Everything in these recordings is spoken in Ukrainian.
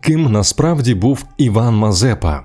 Ким насправді був Іван Мазепа?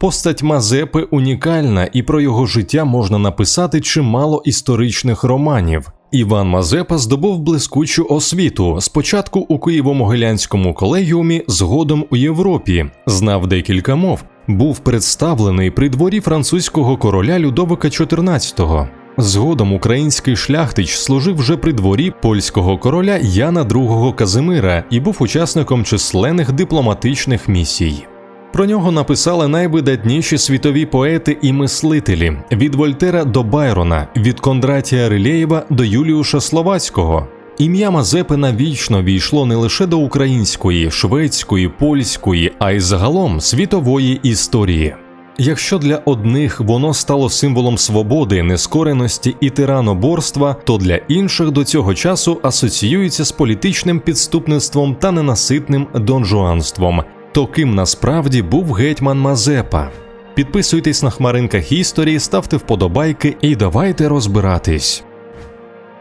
Постать Мазепи унікальна, і про його життя можна написати чимало історичних романів. Іван Мазепа здобув блискучу освіту спочатку у Києво-Могилянському колегіумі, згодом у Європі, знав декілька мов, був представлений при дворі французького короля Людовика XIV. Згодом український шляхтич служив вже при дворі польського короля Яна II Казимира і був учасником численних дипломатичних місій. Про нього написали найвидатніші світові поети і мислителі від Вольтера до Байрона, від Кондратія Рилєєва до Юліуша Словацького. Ім'я Мазепи навічно війшло не лише до української, шведської, польської, а й загалом світової історії. Якщо для одних воно стало символом свободи, нескореності і тираноборства, то для інших до цього часу асоціюється з політичним підступництвом та ненаситним донжуанством. То ким насправді був гетьман Мазепа? Підписуйтесь на хмаринках історії, ставте вподобайки і давайте розбиратись.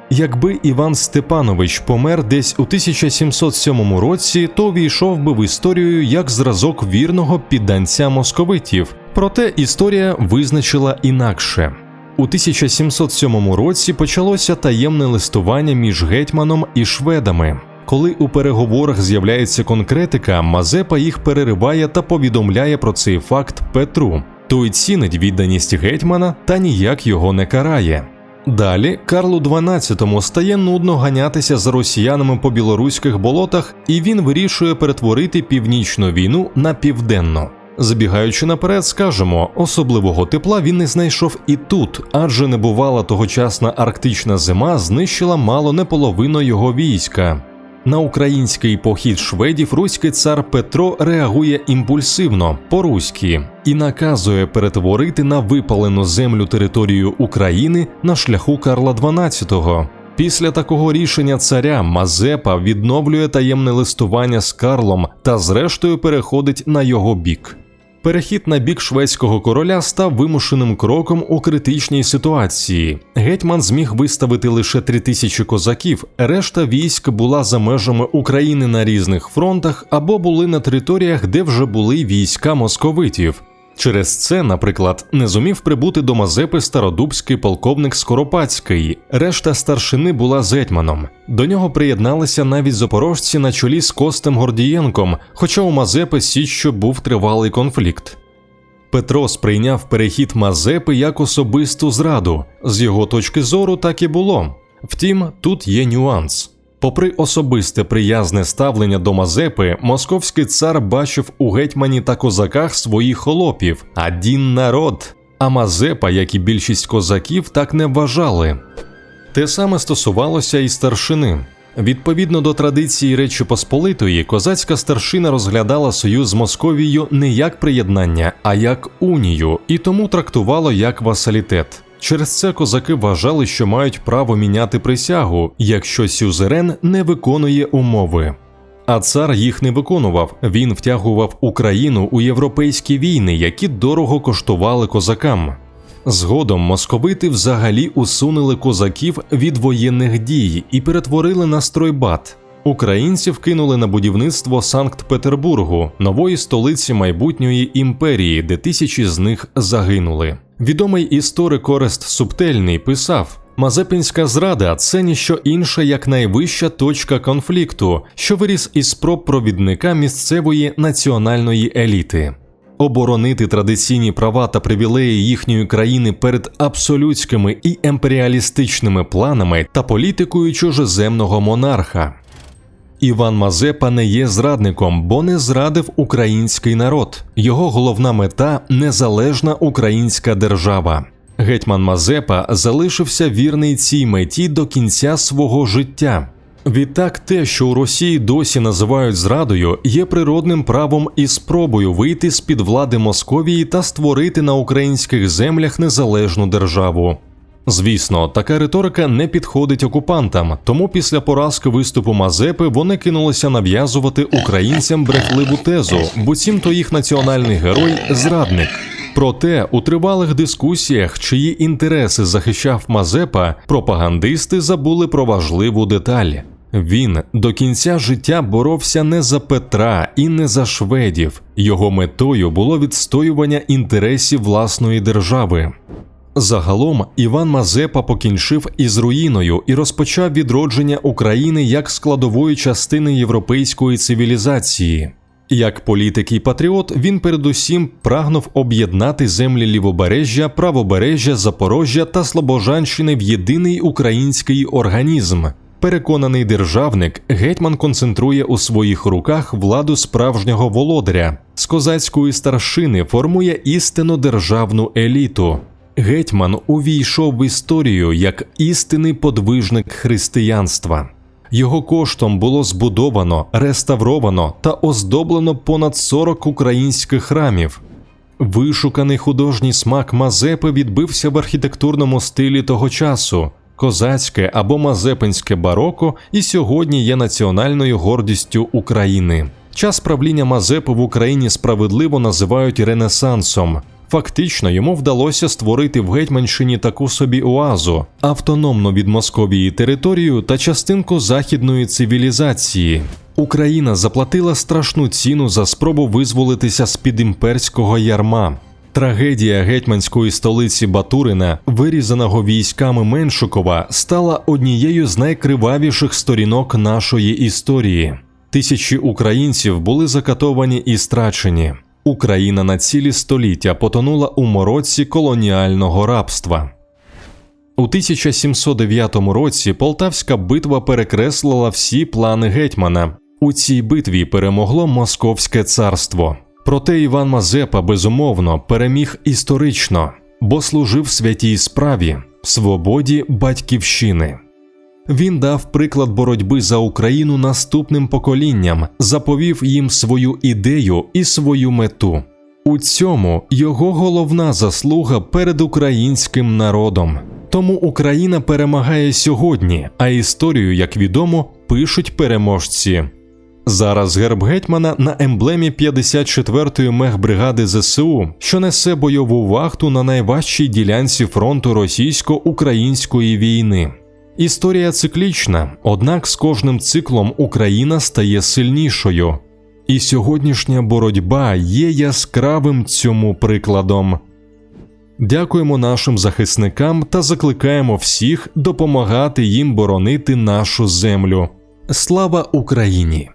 Якби Іван Степанович помер десь у 1707 році, то війшов би в історію як зразок вірного підданця московитів. Проте історія визначила інакше. У 1707 році почалося таємне листування між гетьманом і шведами. Коли у переговорах з'являється конкретика, Мазепа їх перериває та повідомляє про цей факт Петру. Той цінить відданість гетьмана та ніяк його не карає. Далі Карлу XII стає нудно ганятися за росіянами по білоруських болотах, і він вирішує перетворити північну війну на південну. Забігаючи наперед, скажемо, особливого тепла він не знайшов і тут, адже небувала тогочасна арктична зима знищила мало не половину його війська. На український похід шведів руський цар Петро реагує імпульсивно по-руськи і наказує перетворити на випалену землю територію України на шляху Карла XII. Після такого рішення царя Мазепа відновлює таємне листування з Карлом та, зрештою, переходить на його бік. Перехід на бік шведського короля став вимушеним кроком у критичній ситуації. Гетьман зміг виставити лише три тисячі козаків, решта військ була за межами України на різних фронтах або були на територіях, де вже були війська московитів. Через це, наприклад, не зумів прибути до Мазепи стародубський полковник Скоропадський, решта старшини була з гетьманом. До нього приєдналися навіть запорожці на чолі з Костем Гордієнком, хоча у Мазепи січчю був тривалий конфлікт. Петро сприйняв перехід Мазепи як особисту зраду. З його точки зору так і було. Втім, тут є нюанс. Попри особисте приязне ставлення до Мазепи, московський цар бачив у гетьмані та козаках своїх холопів, один народ. А Мазепа, як і більшість козаків, так не вважали. Те саме стосувалося і старшини. Відповідно до традиції Речі Посполитої, козацька старшина розглядала союз з Московією не як приєднання, а як унію, і тому трактувало як васалітет. Через це козаки вважали, що мають право міняти присягу, якщо сюзерен не виконує умови. А цар їх не виконував. Він втягував Україну у європейські війни, які дорого коштували козакам. Згодом московити взагалі усунули козаків від воєнних дій і перетворили на стройбат. Українців кинули на будівництво Санкт-Петербургу, нової столиці майбутньої імперії, де тисячі з них загинули. Відомий історик Орест Субтельний писав: Мазепинська зрада це ніщо інше як найвища точка конфлікту, що виріс із спроб провідника місцевої національної еліти. Оборонити традиційні права та привілеї їхньої країни перед абсолютськими і імперіалістичними планами та політикою чужеземного монарха. Іван Мазепа не є зрадником, бо не зрадив український народ. Його головна мета незалежна українська держава. Гетьман Мазепа залишився вірний цій меті до кінця свого життя. Відтак, те, що у Росії досі називають зрадою, є природним правом і спробою вийти з під влади Московії та створити на українських землях незалежну державу. Звісно, така риторика не підходить окупантам, тому після поразки виступу Мазепи вони кинулися нав'язувати українцям брехливу тезу, буцімто їх національний герой зрадник. Проте у тривалих дискусіях, чиї інтереси захищав Мазепа, пропагандисти забули про важливу деталь. Він до кінця життя боровся не за Петра і не за шведів. Його метою було відстоювання інтересів власної держави. Загалом Іван Мазепа покінчив із руїною і розпочав відродження України як складової частини європейської цивілізації. Як політик і патріот, він передусім прагнув об'єднати землі лівобережжя, правобережжя, Запорожжя та Слобожанщини в єдиний український організм. Переконаний державник, гетьман концентрує у своїх руках владу справжнього володаря, з козацької старшини формує істинно державну еліту. Гетьман увійшов в історію як істинний подвижник християнства. Його коштом було збудовано, реставровано та оздоблено понад 40 українських храмів. Вишуканий художній смак Мазепи відбився в архітектурному стилі того часу. Козацьке або мазепинське бароко і сьогодні є національною гордістю України. Час правління Мазепи в Україні справедливо називають Ренесансом. Фактично йому вдалося створити в Гетьманщині таку собі оазу, автономну від Московії територію та частинку західної цивілізації. Україна заплатила страшну ціну за спробу визволитися з під імперського ярма. Трагедія гетьманської столиці Батурина, вирізаного військами Меншикова, стала однією з найкривавіших сторінок нашої історії. Тисячі українців були закатовані і страчені. Україна на цілі століття потонула у мороці колоніального рабства. У 1709 році Полтавська битва перекреслила всі плани гетьмана. У цій битві перемогло Московське царство. Проте Іван Мазепа безумовно переміг історично, бо служив святій справі, свободі батьківщини. Він дав приклад боротьби за Україну наступним поколінням, заповів їм свою ідею і свою мету. У цьому його головна заслуга перед українським народом. Тому Україна перемагає сьогодні, а історію, як відомо, пишуть переможці. Зараз герб гетьмана на емблемі 54-ї мехбригади ЗСУ, що несе бойову вахту на найважчій ділянці фронту російсько-української війни. Історія циклічна, однак з кожним циклом Україна стає сильнішою, і сьогоднішня боротьба є яскравим цьому прикладом. Дякуємо нашим захисникам та закликаємо всіх допомагати їм боронити нашу землю. Слава Україні!